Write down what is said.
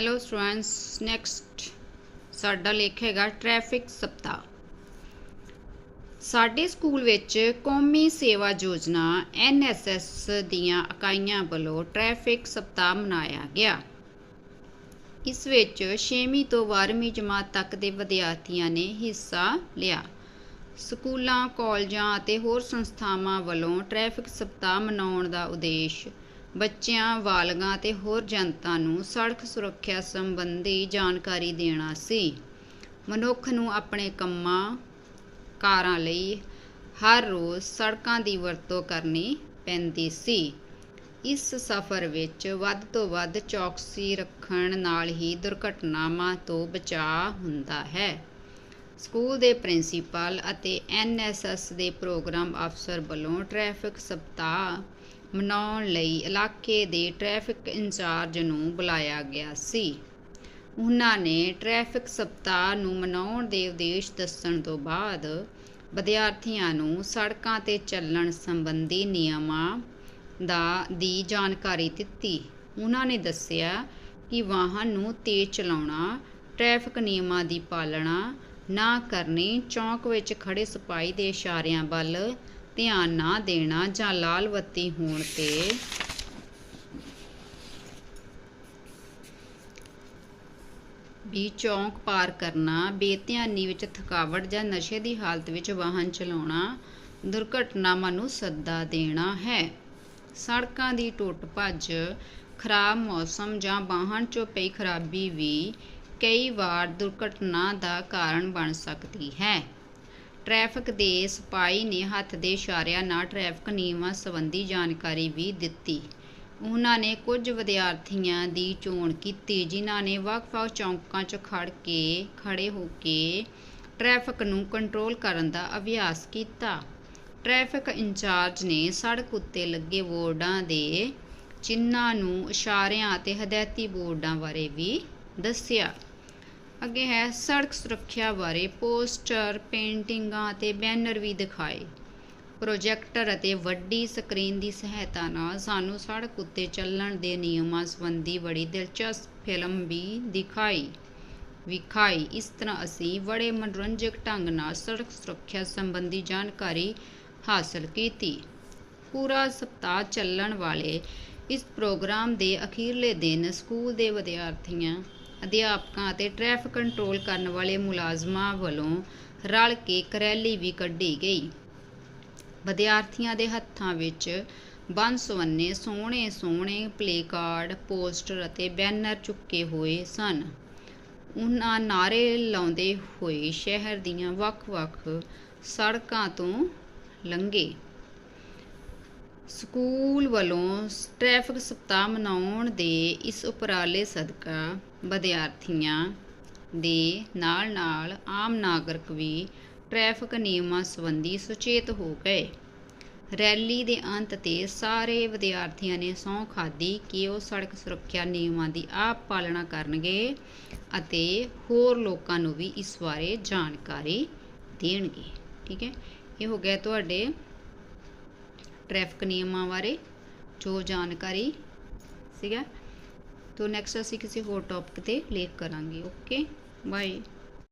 Hello students, next ਸਾਡਾ ਲੇਖ ਹੈਗਾ ਟ੍ਰੈਫਿਕ ਸਪਤਾਹ ਸਾਡੇ ਸਕੂਲ ਵਿੱਚ ਕੌਮੀ ਸੇਵਾ ਯੋਜਨਾ ਐਨਐਸਐਸ ਦੀਆਂ ਇਕਾਈਆਂ ਵੱਲੋਂ ਟ੍ਰੈਫਿਕ ਸਪਤਾਹ ਮਨਾਇਆ ਗਿਆ। ਇਸ ਵਿੱਚ 6ਵੀਂ ਤੋਂ 12ਵੀਂ ਜਮਾਤ ਤੱਕ ਦੇ ਵਿਦਿਆਰਥੀਆਂ ਨੇ ਹਿੱਸਾ ਲਿਆ। ਸਕੂਲਾਂ, ਕਾਲਜਾਂ ਅਤੇ ਹੋਰ ਸੰਸਥਾਵਾਂ ਵੱਲੋਂ ਟ੍ਰੈਫਿਕ ਸਪਤਾਹ ਮਨਾਉਣ ਦਾ ਉਦੇਸ਼ ਬੱਚਿਆਂ ਬਾਲਗਾਂ ਅਤੇ ਹੋਰ ਜਨਤਾ ਨੂੰ ਸੜਕ ਸੁਰੱਖਿਆ ਸੰਬੰਧੀ ਜਾਣਕਾਰੀ ਦੇਣਾ ਸੀ। ਮਨੁੱਖ ਨੂੰ ਆਪਣੇ ਕੰਮਾਂ, ਕਾਰਾਂ ਲਈ ਹਰ ਰੋਜ਼ ਸੜਕਾਂ ਦੀ ਵਰਤੋਂ ਕਰਨੀ ਪੈਂਦੀ ਸੀ। ਇਸ ਸਫ਼ਰ ਵਿੱਚ ਵੱਧ ਤੋਂ ਵੱਧ ਚੌਕਸੀ ਰੱਖਣ ਨਾਲ ਹੀ ਦੁਰਘਟਨਾਵਾਂ ਤੋਂ ਬਚਾਅ ਹੁੰਦਾ ਹੈ। ਸਕੂਲ ਦੇ ਪ੍ਰਿੰਸੀਪਲ ਅਤੇ ਐਨਐਸਐਸ ਦੇ ਪ੍ਰੋਗਰਾਮ ਅਫਸਰ ਵੱਲੋਂ ਟ੍ਰੈਫਿਕ ਸਪਤਾਹ ਮਨਾਉਣ ਲਈ ਇਲਾਕੇ ਦੇ ਟ੍ਰੈਫਿਕ ਇੰਚਾਰਜ ਨੂੰ ਬੁਲਾਇਆ ਗਿਆ ਸੀ। ਉਹਨਾਂ ਨੇ ਟ੍ਰੈਫਿਕ ਸਪਤਾਹ ਨੂੰ ਮਨਾਉਣ ਦੇ ਉਦੇਸ਼ ਦੱਸਣ ਤੋਂ ਬਾਅਦ ਵਿਦਿਆਰਥੀਆਂ ਨੂੰ ਸੜਕਾਂ ਤੇ ਚੱਲਣ ਸੰਬੰਧੀ ਨਿਯਮਾਂ ਦਾ ਦੀ ਜਾਣਕਾਰੀ ਦਿੱਤੀ। ਉਹਨਾਂ ਨੇ ਦੱਸਿਆ ਕਿ ਵਾਹਨ ਨੂੰ ਤੇਜ਼ ਚਲਾਉਣਾ, ਟ੍ਰੈਫਿਕ ਨਿਯਮਾਂ ਦੀ ਪਾਲਣਾ ਨਾ ਕਰਨੀ, ਚੌਂਕ ਵਿੱਚ ਖੜੇ ਸਿਪਾਹੀ ਦੇ ਇਸ਼ਾਰਿਆਂ ਵੱਲ ਧਿਆਨ ਨਾ ਦੇਣਾ ਜਾਂ ਲਾਲ ਬੱਤੀ ਹੋਣ ਤੇ ਵੀ ਚੌਂਕ ਪਾਰ ਕਰਨਾ, ਬੇਧਿਆਨੀ ਵਿੱਚ ਥਕਾਵਟ ਜਾਂ ਨਸ਼ੇ ਦੀ ਹਾਲਤ ਵਿੱਚ ਵਾਹਨ ਚਲਾਉਣਾ ਦੁਰਘਟਨਾਵਾਂ ਨੂੰ ਸੱਦਾ ਦੇਣਾ ਹੈ। ਸੜਕਾਂ ਦੀ ਟੁੱਟ ਭੱਜ, ਖਰਾਬ ਮੌਸਮ ਜਾਂ ਵਾਹਨ 'ਚੋਂ ਪਈ ਖਰਾਬੀ ਵੀ ਕਈ ਵਾਰ ਦੁਰਘਟਨਾ ਦਾ ਕਾਰਨ ਬਣ ਸਕਦੀ ਹੈ। ਟ੍ਰੈਫਿਕ ਦੇ ਸਿਪਾਹੀ ਨੇ ਹੱਥ ਦੇ ਇਸ਼ਾਰਿਆਂ ਨਾਲ ਟ੍ਰੈਫਿਕ ਨਿਯਮਾਂ ਸੰਬੰਧੀ ਜਾਣਕਾਰੀ ਵੀ ਦਿੱਤੀ। ਉਹਨਾਂ ਨੇ ਕੁਝ ਵਿਦਿਆਰਥੀਆਂ ਦੀ ਚੋਣ ਕੀਤੀ, ਜਿਨ੍ਹਾਂ ਨੇ ਵੱਖ-ਵੱਖ ਚੌਂਕਾਂ 'ਚ ਖੜ ਕੇ ਖੜੇ ਹੋ ਕੇ ਟ੍ਰੈਫਿਕ ਨੂੰ ਕੰਟਰੋਲ ਕਰਨ ਦਾ ਅਭਿਆਸ ਕੀਤਾ। ਟ੍ਰੈਫਿਕ ਇੰਚਾਰਜ ਨੇ ਸੜਕ ਉੱਤੇ ਲੱਗੇ ਬੋਰਡਾਂ ਦੇ ਚਿੰਨ੍ਹਾਂ ਨੂੰ ਇਸ਼ਾਰਿਆਂ ਅਤੇ ਹਦਾਇਤੀ ਬੋਰਡਾਂ ਬਾਰੇ ਵੀ ਦੱਸਿਆ। ਅੱਗੇ ਹੈ, ਸੜਕ ਸੁਰੱਖਿਆ ਬਾਰੇ ਪੋਸਟਰ, ਪੇਂਟਿੰਗਾਂ ਅਤੇ ਬੈਨਰ ਵੀ ਦਿਖਾਏ। ਪ੍ਰੋਜੈਕਟਰ ਅਤੇ ਵੱਡੀ ਸਕਰੀਨ ਦੀ ਸਹਾਇਤਾ ਨਾਲ ਸਾਨੂੰ ਸੜਕ ਉੱਤੇ ਚੱਲਣ ਦੇ ਨਿਯਮਾਂ ਸੰਬੰਧੀ ਬੜੀ ਦਿਲਚਸਪ ਫਿਲਮ ਵੀ ਦਿਖਾਈ। ਵਿਖਾਈ। ਇਸ ਤਰ੍ਹਾਂ ਅਸੀਂ ਬੜੇ ਮਨੋਰੰਜਕ ਢੰਗ ਨਾਲ ਸੜਕ ਸੁਰੱਖਿਆ ਸੰਬੰਧੀ ਜਾਣਕਾਰੀ ਹਾਸਲ ਕੀਤੀ। ਪੂਰਾ ਸਪਤਾਹ ਚੱਲਣ ਵਾਲੇ ਇਸ ਪ੍ਰੋਗਰਾਮ ਦੇ ਅਖੀਰਲੇ ਦਿਨ ਸਕੂਲ ਦੇ ਵਿਦਿਆਰਥੀਆਂ ਅਧਿਆਪਕਾਂ ਅਤੇ ਟ੍ਰੈਫਿਕ ਕੰਟਰੋਲ ਕਰਨ ਵਾਲੇ ਮੁਲਾਜ਼ਮਾਂ ਵੱਲੋਂ ਰਲ ਕੇ ਇੱਕ ਰੈਲੀ ਵੀ ਕੱਢੀ ਗਈ। ਵਿਦਿਆਰਥੀਆਂ ਦੇ ਹੱਥਾਂ ਵਿੱਚ ਬੰਨ-ਸੁਵੰਨੇ ਸੋਹਣੇ-ਸੋਹਣੇ ਪਲੇਕਾਰਡ, ਪੋਸਟਰ ਅਤੇ ਬੈਨਰ ਚੁੱਕੇ ਹੋਏ ਸਨ। ਉਹਨਾਂ ਨਾਰੇ ਲਾਉਂਦੇ ਹੋਏ ਸ਼ਹਿਰ ਦੀਆਂ ਵੱਖ-ਵੱਖ ਸੜਕਾਂ ਤੋਂ ਲੰਘੇ। ਸਕੂਲ ਵੱਲੋਂ ਟ੍ਰੈਫਿਕ ਸਪਤਾਹ ਮਨਾਉਣ ਦੇ ਇਸ ਉਪਰਾਲੇ ਸਦਕਾ ਵਿਦਿਆਰਥੀਆਂ ਦੇ ਨਾਲ-ਨਾਲ ਆਮ ਨਾਗਰਿਕ ਵੀ ਟ੍ਰੈਫਿਕ ਨਿਯਮਾਂ ਸੰਬੰਧੀ ਸੁਚੇਤ ਹੋ ਗਏ। ਰੈਲੀ ਦੇ ਅੰਤ ਤੇ ਸਾਰੇ ਵਿਦਿਆਰਥੀਆਂ ਨੇ ਸਹੁੰ ਖਾਧੀ ਕਿ ਉਹ ਸੜਕ ਸੁਰੱਖਿਆ ਨਿਯਮਾਂ ਦੀ ਆਪ ਪਾਲਣਾ ਕਰਨਗੇ ਅਤੇ ਹੋਰ ਲੋਕਾਂ ਨੂੰ ਵੀ ਇਸ ਬਾਰੇ ਜਾਣਕਾਰੀ ਦੇਣਗੇ। ਠੀਕ ਹੈ? ਇਹ ਹੋ ਗਿਆ ਤੁਹਾਡੇ ਟ੍ਰੈਫਿਕ ਨਿਯਮਾਂ ਬਾਰੇ ਜੋ ਜਾਣਕਾਰੀ ਸੀਗਾ ਤੋਂ ਨੈਕਸਟ ਅਸੀਂ ਕਿਸੇ ਹੋਰ ਟੌਪਿਕ ਤੇ ਲੇਖ ਕਰਾਂਗੇ ਓਕੇ ਬਾਏ